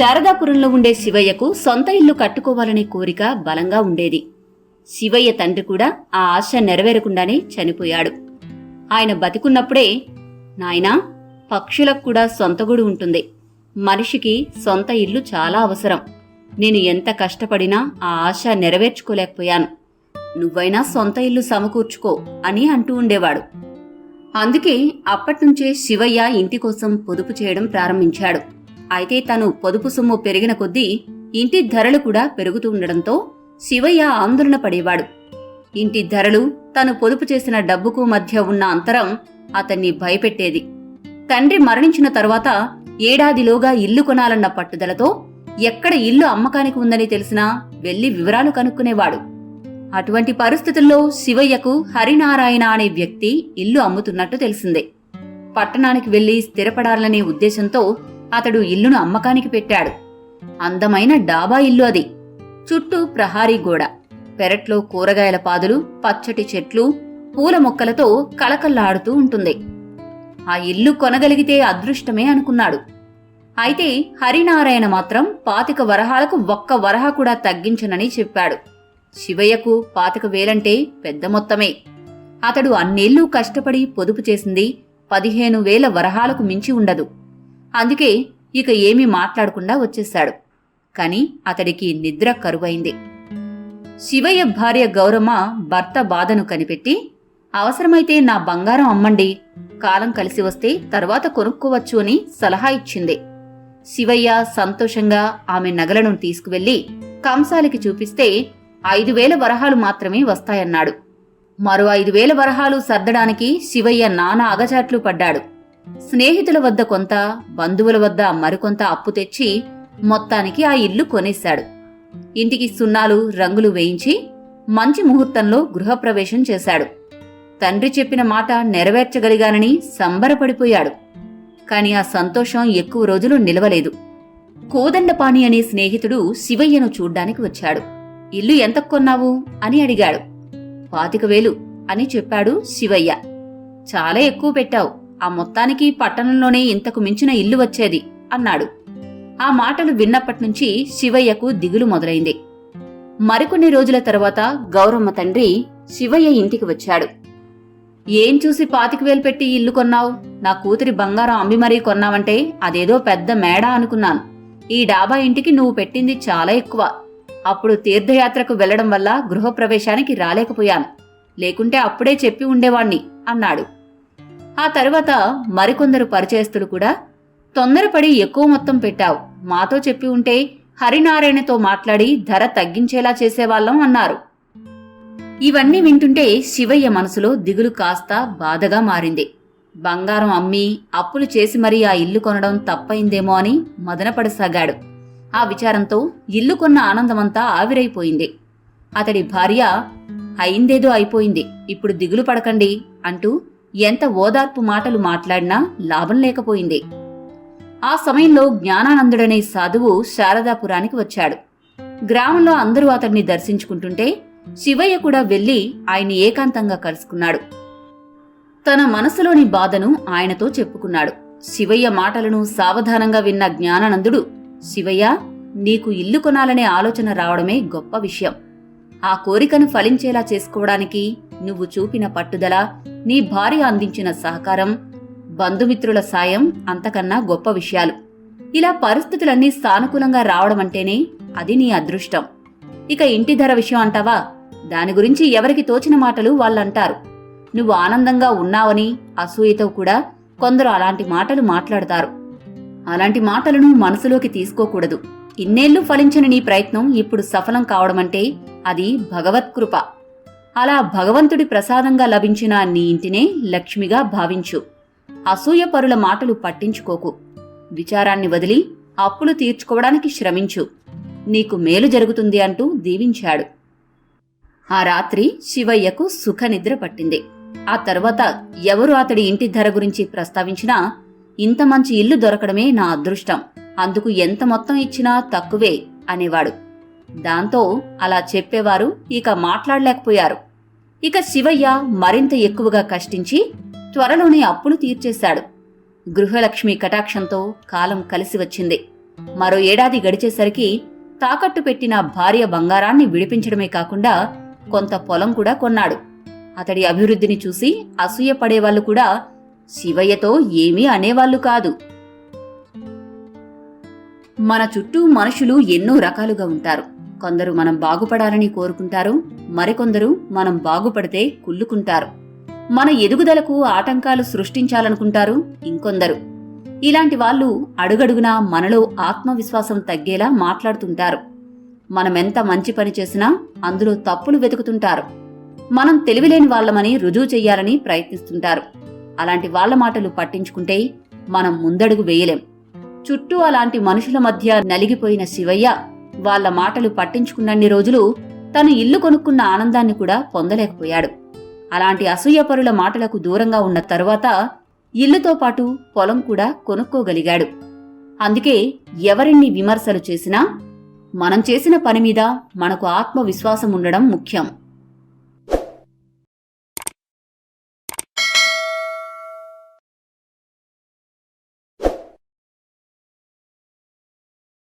శారదాపురంలో ఉండే శివయ్యకు సొంత ఇల్లు కట్టుకోవాలనే కోరిక బలంగా ఉండేది. శివయ్య తండ్రి కూడా ఆ ఆశ నెరవేరకుండానే చనిపోయాడు. ఆయన బతికున్నప్పుడే నాయనా పక్షులకు కూడా సొంత గుడి ఉంటుంది. మనిషికి సొంత ఇల్లు చాలా అవసరం. నేను ఎంత కష్టపడినా ఆ ఆశ నెరవేర్చుకోలేకపోయాను. నువ్వైనా సొంత ఇల్లు సమకూర్చుకో అని అంటూ ఉండేవాడు. అందుకే అప్పట్నుంచే శివయ్య ఇంటి కోసం పొదుపు చేయడం ప్రారంభించాడు. అయితే తను పొదుపు సొమ్ము పెరిగిన కొద్దీ ఇంటి ధరలు కూడా పెరుగుతూ ఉండడంతో శివయ్య ఆందోళన పడేవాడు. ఇంటి ధరలు తను పొదుపు చేసిన డబ్బుకు మధ్య ఉన్న అంతరం అతన్ని భయపెట్టేది. తండ్రి మరణించిన తరువాత ఏడాదిలోగా ఇల్లు కొనాలన్న పట్టుదలతో ఎక్కడ ఇల్లు అమ్మకానికి ఉందని తెలిసినా వెళ్ళి వివరాలు కనుక్కునేవాడు. అటువంటి పరిస్థితుల్లో శివయ్యకు హరినారాయణ అనే వ్యక్తి ఇల్లు అమ్ముతున్నట్టు తెలిసిందే. పట్టణానికి వెళ్ళి స్థిరపడాలనే ఉద్దేశంతో అతడు ఇల్లును అమ్మకానికి పెట్టాడు. అందమైన డాబా ఇల్లు అది. చుట్టూ ప్రహారీ గోడ. పెరట్లో కూరగాయల పాదులు పచ్చటి చెట్లు పూల మొక్కలతో కళకళ్ళాడుతూ ఉంటుంది. ఆ ఇల్లు కొనగలిగితే అదృష్టమే అనుకున్నాడు. అయితే హరినారాయణ మాత్రం పాతిక వరహాలకు ఒక్క వరహ కూడా తగ్గించనని చెప్పాడు. శివయ్యకు పాతిక వేలంటే పెద్ద మొత్తమే. అతడు అన్నేళ్ళు కష్టపడి పొదుపు చేసింది పదిహేను వేల వరహాలకు మించి ఉండదు. అందుకే ఇక ఏమీ మాట్లాడకుండా వచ్చేశాడు. కాని అతడికి నిద్ర కరువైంది. శివయ్య భార్య గౌరమ్మ భర్త బాధను కనిపెట్టి అవసరమైతే నా బంగారం అమ్మండి. కాలం కలిసి వస్తే తర్వాత కొనుక్కోవచ్చు అని సలహా ఇచ్చింది. శివయ్య సంతోషంగా ఆమె నగలను తీసుకువెళ్ళి కంసాలికి చూపిస్తే ఐదు వేల వరహాలు మాత్రమే వస్తాయన్నాడు. మరో ఐదు వేల వరహాలు సర్దడానికి శివయ్య నానా అగచాట్లు పడ్డాడు. స్నేహితుల వద్ద కొంత బంధువుల వద్ద మరికొంత అప్పు తెచ్చి మొత్తానికి ఆ ఇల్లు కొనేశాడు. ఇంటికి సున్నాలు రంగులు వేయించి మంచి ముహూర్తంలో గృహప్రవేశం చేశాడు. తండ్రి చెప్పిన మాట నెరవేర్చగలిగానని సంబరపడిపోయాడు. కాని ఆ సంతోషం ఎక్కువ రోజులు నిలవలేదు. కోదండపాణి అనే స్నేహితుడు శివయ్యను చూడ్డానికి వచ్చాడు. ఇల్లు ఎంత కొన్నావు? అని అడిగాడు. పాతిక వేలు అని చెప్పాడు శివయ్య. చాలా ఎక్కువ పెట్టావు. ఆ మొత్తానికి పట్టణంలోనే ఇంతకు మించిన ఇల్లు వచ్చేది అన్నాడు. ఆ మాటలు విన్నప్పటినుంచి శివయ్యకు దిగులు మొదలైంది. మరికొన్ని రోజుల తర్వాత గౌరమ్మ తండ్రి శివయ్య ఇంటికి వచ్చాడు. ఏం చూసి పాతిక వేలు పెట్టి ఇల్లు కొన్నావు? నా కూతురి బంగారం అమ్మి మరీ కొన్నావంటే అదేదో పెద్ద మేడ అనుకున్నాను. ఈ డాబా ఇంటికి నువ్వు పెట్టింది చాలా ఎక్కువ. అప్పుడు తీర్థయాత్రకు వెళ్ళడం వల్ల గృహప్రవేశానికి రాలేకపోయాను. లేకుంటే అప్పుడే చెప్పి ఉండేవాణ్ణి అన్నాడు. ఆ తర్వాత మరికొందరు పరిచయస్తులు కూడా తొందరపడి ఎక్కువ మొత్తం పెట్టావు. మాతో చెప్పి ఉంటే హరినారాయణతో మాట్లాడి ధర తగ్గించేలా చేసేవాళ్ళం అన్నారు. ఇవన్నీ వింటుంటే శివయ్య మనసులో దిగులు కాస్త బాధగా మారింది. బంగారం అమ్మి అప్పులు చేసి మరీ ఆ ఇల్లు కొనడం తప్పైందేమో అని మదనపడసాగాడు. ఆ విచారంతో ఇల్లు కొన్న ఆనందమంతా ఆవిరైపోయింది. అతడి భార్య అయిందేదో అయిపోయింది. ఇప్పుడు దిగులు పడకండి అంటూ ఎంత ఓదార్పు మాటలు మాట్లాడినా లాభం లేకపోయింది. ఆ సమయంలో జ్ఞానానందుడనే సాధువు శారదాపురానికి వచ్చాడు. గ్రామంలో అందరూ అతన్ని దర్శించుకుంటుంటే శివయ్య కూడా వెళ్ళి ఆయన్ని ఏకాంతంగా కలుసుకున్నాడు. తన మనసులోని బాధను ఆయనతో చెప్పుకున్నాడు. శివయ్య మాటలను సావధానంగా విన్న జ్ఞానానందుడు శివయ్య నీకు ఇల్లు కొనాలనే ఆలోచన రావడమే గొప్ప విషయం. ఆ కోరికను ఫలించేలా చేసుకోవడానికి నువ్వు చూపిన పట్టుదల నీ భార్య అందించిన సహకారం బంధుమిత్రుల సాయం అంతకన్నా గొప్ప విషయాలు. ఇలా పరిస్థితులన్నీ సానుకూలంగా రావడమంటేనే అది నీ అదృష్టం. ఇక ఇంటి ధర విషయం అంటావా? దాని గురించి ఎవరికి తోచిన మాటలు వాళ్ళంటారు. నువ్వు ఆనందంగా ఉన్నావని అసూయతో కూడా కొందరు అలాంటి మాటలు మాట్లాడతారు. అలాంటి మాటలను మనసులోకి తీసుకోకూడదు. ఇన్నేళ్ళు ఫలించిన నీ ప్రయత్నం ఇప్పుడు సఫలం కావడమంటే అది భగవత్కృప అలా భగవంతుడి ప్రసాదంగా లభించిన నీ ఇంటినే లక్ష్మిగా భావించు. అసూయపరుల మాటలు పట్టించుకోకు. విచారాన్ని వదిలి అప్పులు తీర్చుకోవడానికి శ్రమించు. నీకు మేలు జరుగుతుంది అంటూ దీవించాడు. ఆ రాత్రి శివయ్యకు సుఖనిద్ర పట్టింది. ఆ తర్వాత ఎవరు అతడి ఇంటి ధర గురించి ప్రస్తావించినా ఇంత మంచి ఇల్లు దొరకడమే నా అదృష్టం. అందుకు ఎంత మొత్తం ఇచ్చినా తక్కువే అనేవాడు. దాంతో అలా చెప్పేవారు ఇక మాట్లాడలేకపోయారు. ఇక శివయ్య మరింత ఎక్కువగా కష్టించి త్వరలోనే అప్పులు తీర్చేశాడు. గృహలక్ష్మి కటాక్షంతో కాలం కలిసి వచ్చింది. మరో ఏడాది గడిచేసరికి తాకట్టు పెట్టిన భార్య బంగారాన్ని విడిపించడమే కాకుండా కొంత పొలం కూడా కొన్నాడు. అతడి అభివృద్ధిని చూసి అసూయపడేవాళ్ళు కూడా శివయ్యతో ఏమీ అనేవాళ్ళు కాదు. మన చుట్టూ మనుషులు ఎన్నో రకాలుగా ఉంటారు. కొందరు మనం బాగుపడాలని కోరుకుంటారు మరికొందరు మనం బాగుపడితే కుళ్ళుకుంటారు. మన ఎదుగుదలకు ఆటంకాలు సృష్టించాలనుకుంటారు ఇంకొందరు. ఇలాంటి వాళ్ళు అడుగడుగునా మనలో ఆత్మవిశ్వాసం తగ్గేలా మాట్లాడుతుంటారు. మనమెంత మంచి పని చేసినా అందులో తప్పులు వెతుకుతుంటారు. మనం తెలివిలేని వాళ్ళమని రుజువు చెయ్యాలని ప్రయత్నిస్తుంటారు. అలాంటి వాళ్ళ మాటలు పట్టించుకుంటే మనం ముందడుగు వేయలేం. చుట్టూ అలాంటి మనుషుల మధ్య నలిగిపోయిన శివయ్య వాళ్ళ మాటలు పట్టించుకున్నన్ని రోజులు తను ఇల్లు కొనుక్కున్న ఆనందాన్ని కూడా పొందలేకపోయాడు. అలాంటి అసూయపరుల మాటలకు దూరంగా ఉన్న తరువాత ఇల్లుతో పాటు పొలం కూడా కొనుక్కోగలిగాడు. అందుకే ఎవరిన్ని విమర్శలు చేసినా మనం చేసిన పని మీద మనకు ఆత్మవిశ్వాసం ఉండడం ముఖ్యం.